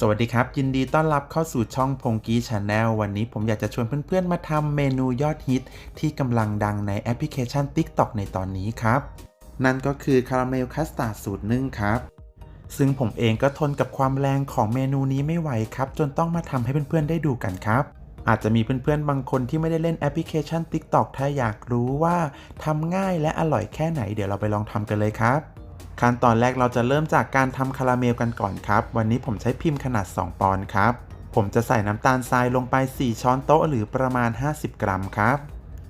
สวัสดีครับ ยินดีต้อนรับเข้าสู่ช่องพงกี้ชาแนลวันนี้ผมอยากจะชวนเพื่อนๆมาทำเมนูยอดฮิต ที่กำลังดังในแอปพลิเคชัน TikTok ในตอนนี้ครับ นั่นก็คือคาราเมลคัสตาร์ดสูตรนึ่งครับ ซึ่งผมเองก็ทนกับความแรงของเมนูนี้ไม่ไหวครับ จนต้องมาทำให้เพื่อนๆได้ดูกันครับอาจจะมีเพื่อนๆ บางคนที่ไม่ได้เล่นแอปพลิเคชัน TikTok ถ้าอยากรู้ว่าทำง่ายและอร่อยแค่ไหนเดี๋ยวเราไปลองทำกันเลยครับ ขั้นตอนแรกเราจะเริ่มจากการทำคาราเมลกันก่อนครับ วันนี้ผมใช้พิมพ์ขนาด 2 ปอนด์ครับ ผมจะใส่น้ำตาลทรายลงไป 4 ช้อนโต๊ะหรือประมาณ 50 กรัมครับ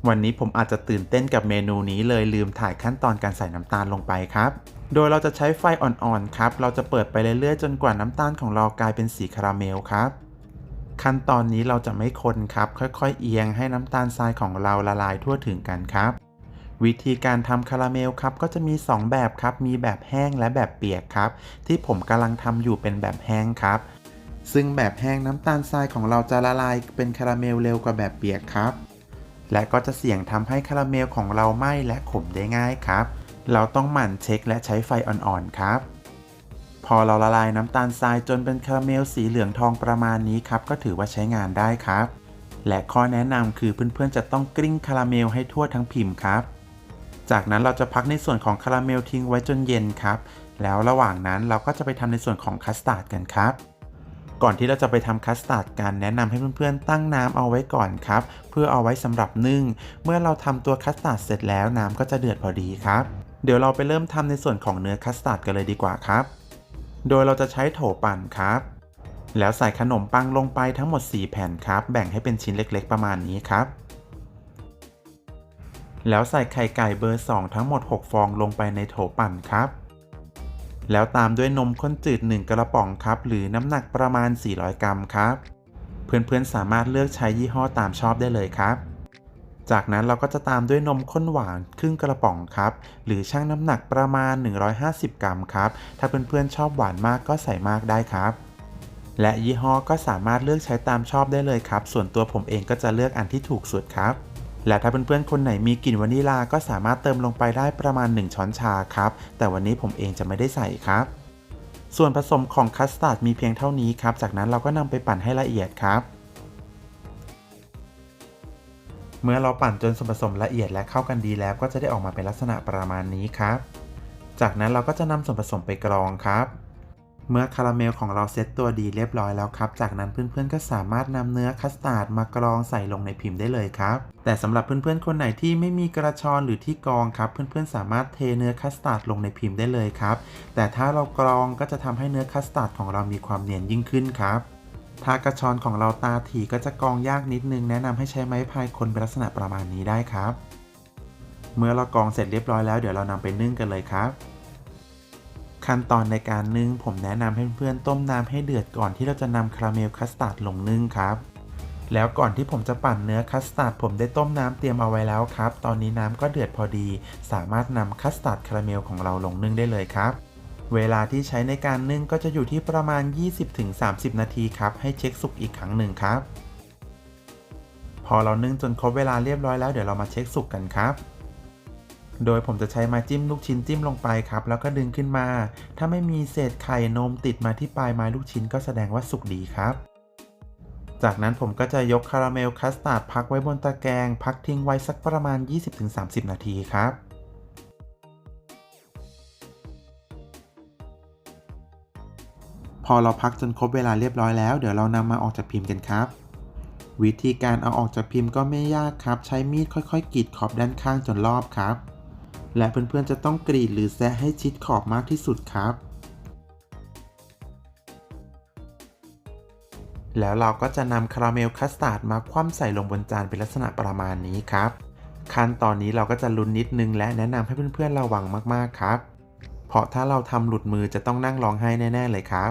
วันนี้ผมอาจจะตื่นเต้นกับเมนูนี้เลยลืมถ่ายขั้นตอนการใส่น้ำตาลลงไปครับ โดยเราจะใช้ไฟอ่อนๆครับ เราจะเปิดไปเรื่อยๆ จนกว่าน้ำตาลของเรากลายเป็นสีคาราเมลครับ ขั้นตอนนี้เราจะไม่คนครับ ค่อยๆ เอียงให้น้ำตาลทรายของเราละลายทั่วถึงกันครับ วิธีการทำคาราเมลครับก็จะมี 2 แบบครับ มีแบบแห้งและแบบเปียกครับ ที่ผมกำลังทำอยู่เป็นแบบแห้งครับ ซึ่งแบบแห้งน้ำตาลทรายของเราจะละลายเป็นคาราเมลเร็วกว่าแบบเปียกครับ และก็จะเสี่ยงทำให้คาราเมลของเราไหม้และขมได้ง่ายครับ เราต้องหมั่นเช็คและใช้ไฟอ่อนๆครับ พอเราละลายน้ำตาลทรายจนเป็นคาราเมลสีเหลืองทองประมาณนี้ครับ ก็ถือว่าใช้งานได้ครับ และข้อแนะนำคือเพื่อนๆจะต้องกลิ้งคาราเมลให้ทั่วทั้งพิมพ์ครับ จากนั้นเราจะพักในส่วนของคาราเมลทิ้งไว้จนเย็นครับ แล้วระหว่างนั้นเราก็จะไปทำในส่วนของคัสตาร์ดกันครับ ก่อนที่เราจะไปทำคัสตาร์ดกันแนะนำให้เพื่อนๆตั้งน้ำเอาไว้ก่อนครับ เพื่อเอาไว้สำหรับนึ่ง เมื่อเราทำตัวคัสตาร์ดเสร็จแล้วน้ำก็จะเดือดพอดีครับ เดี๋ยวเราไปเริ่มทำในส่วนของเนื้อคัสตาร์ดกันเลยดีกว่าครับ โดยเราจะใช้โถปั่นครับ แล้วใส่ขนมปังลงไปทั้งหมด 4 แผ่นครับ แบ่งให้เป็นชิ้นเล็ก ๆ ประมาณนี้ครับ แล้วใส่ไข่ไก่เบอร์ 2 ทั้งหมด 6 ฟองลงไปในโถปั่นครับ แล้วตามด้วยนมข้นจืด 1 กระป๋องครับ หรือน้ำหนักประมาณ 400 กรัมครับ เพื่อนๆสามารถเลือกใช้ยี่ห้อตามชอบได้เลยครับ จากนั้นเราก็จะตามด้วยนมข้นหวานครึ่งกระป๋องครับ หรือชั่งน้ำหนักประมาณ 150 กรัมครับ ถ้าเพื่อนๆชอบหวานมากก็ใส่มากได้ครับและยี่ห้อก็สามารถเลือกใช้ตามชอบได้เลยครับ ส่วนตัวผมเองก็จะเลือกอันที่ถูกสุดครับ และถ้าเพื่อนๆคนไหนมีกลิ่นวานิลาก็สามารถเติมลงไปได้ประมาณ 1 ช้อนชาครับ แต่วันนี้ผมเองจะไม่ได้ใส่ครับ ส่วนผสมของคัสตาร์ดมีเพียงเท่านี้ครับ จากนั้นเราก็นำไปปั่นให้ละเอียดครับ เมื่อเราปั่นจนส่วนผสมละเอียดและเข้ากันดีแล้วก็จะได้ออกมาเป็นลักษณะประมาณนี้ครับ จากนั้นเราก็จะนำส่วนผสมไปกรองครับ เมื่อคาราเมลของเราเซตตัวดีเรียบร้อยแล้วครับ จากนั้นเพื่อนๆก็สามารถนำเนื้อคัสตาร์ดมากรองใส่ลงในพิมพ์ได้เลยครับ แต่สำหรับเพื่อนๆคนไหนที่ไม่มีกระชอนหรือที่กรองครับ เพื่อนๆสามารถเทเนื้อคัสตาร์ดลงในพิมพ์ได้เลยครับ แต่ถ้าเรากรองก็จะทำให้เนื้อคัสตาร์ดของเรามีความเนียนยิ่งขึ้นครับถ้ากระชอนของเราตาถี่ก็จะกรองยากนิดนึงแนะนำให้ใช้ไม้พายคนเป็นลักษณะประมาณนี้ได้ครับ เมื่อเรากรองเสร็จเรียบร้อยแล้วเดี๋ยวเรานำไปนึ่งกันเลยครับ ขั้นตอนในการนึ่งผมแนะนำให้เพื่อนๆต้มน้ำให้เดือดก่อนที่เราจะนำคาราเมลคัสตาร์ดลงนึ่งครับ แล้วก่อนที่ผมจะปั่นเนื้อคัสตาร์ดผมได้ต้มน้ำเตรียมเอาไว้แล้วครับ ตอนนี้น้ำก็เดือดพอดี สามารถนำคัสตาร์ดคาราเมลของเราลงนึ่งได้เลยครับ เวลาที่ใช้ในการนึ่งก็จะอยู่ที่ประมาณ 20-30 นาทีครับ ให้เช็คสุกอีกครั้งหนึ่งครับ พอเรานึ่งจนครบเวลาเรียบร้อยแล้วเดี๋ยวเรามาเช็คสุกกันครับ โดยผมจะใช้ไม้จิ้มลูกชิ้นจิ้มลงไปครับ แล้วก็ดึงขึ้นมา ถ้าไม่มีเศษไข่นมติดมาที่ปลายไม้ลูกชิ้นก็แสดงว่าสุกดีครับ จากนั้นผมก็จะยกคาราเมลคัสตาร์ดพักไว้บนตะแกรงพักทิ้งไว้สักประมาณ 20-30 นาทีครับพอเราพักจนครบเวลาเรียบร้อยแล้วเดี๋ยวเรานำมาออกจากพิมพ์กันครับ วิธีการเอาออกจากพิมพ์ก็ไม่ยากครับ ใช้มีดค่อยๆกรีดขอบด้านข้างจนรอบครับ และเพื่อนๆจะต้องกรีดหรือแซะให้ชิดขอบมากที่สุดครับ แล้วเราก็จะนำคาราเมลคัสตาร์ดมาคว่ำใส่ลงบนจานเป็นลักษณะประมาณนี้ครับ ขั้นตอนนี้เราก็จะลุ้นนิดนึงและแนะนำให้เพื่อนๆระวังมากๆครับ เพราะถ้าเราทำหลุดมือจะต้องนั่งร้องไห้แน่ๆเลยครับ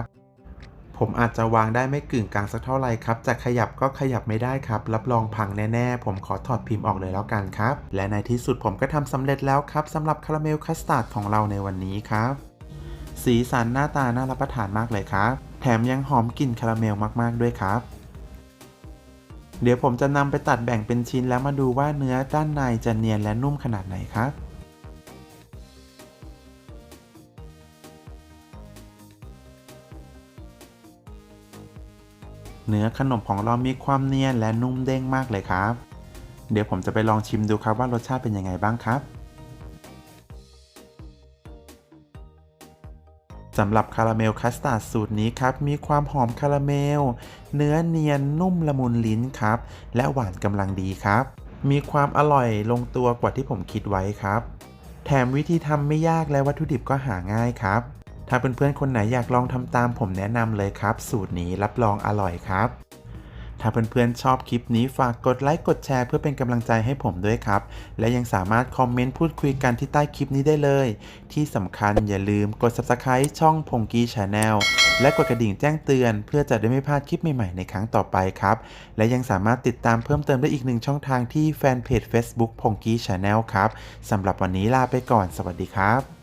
ผมอาจจะวางได้ไม่กึ่งกลางสักเท่าไหร่ครับ จะขยับก็ขยับไม่ได้ครับ รับรองพังแน่ๆ ผมขอถอดพิมพ์ออกเลยแล้วกันครับ และในที่สุดผมก็ทำสำเร็จแล้วครับสำหรับคาราเมลคัสตาร์ดของเราในวันนี้ครับ สีสันหน้าตาน่ารับประทานมากเลยครับ แถมยังหอมกลิ่นคาราเมลมากๆด้วยครับเดี๋ยวผมจะนำไปตัดแบ่งเป็นชิ้นแล้วมาดูว่าเนื้อด้านในจะเนียนและนุ่มขนาดไหนครับ เนื้อขนมของเรามีความเนียนและนุ่มเด้งมากเลยครับ เดี๋ยวผมจะไปลองชิมดูครับว่ารสชาติเป็นยังไงบ้างครับสำหรับคาราเมลคัสตาร์ดสูตรนี้ครับ มีความหอมคาราเมล เนื้อเนียนนุ่มละมุนลิ้นครับ และหวานกำลังดีครับ มีความอร่อยลงตัวกว่าที่ผมคิดไว้ครับ แถมวิธีทำไม่ยากและวัตถุดิบก็หาง่ายครับ ถ้าเพื่อนๆคนไหนอยากลองทำตามผมแนะนำเลยครับ สูตรนี้รับรองอร่อยครับ ถ้าเพื่อนๆชอบคลิปนี้ฝากกดไลค์กดแชร์เพื่อเป็นกำลังใจให้ผมด้วยครับ และยังสามารถคอมเมนต์พูดคุยกันที่ใต้คลิปนี้ได้เลย ที่สำคัญอย่าลืมกด subscribe ช่องพงกี้ชาแนลและกดกระดิ่งแจ้งเตือน เพื่อจะได้ไม่พลาดคลิปใหม่ๆในครั้งต่อไปครับ และยังสามารถติดตามเพิ่มเติมได้อีกหนึ่งช่องทางที่แฟนเพจ Facebook พงกี้ชาแนลครับสำหรับวันนี้ลาไปก่อนสวัสดีครับ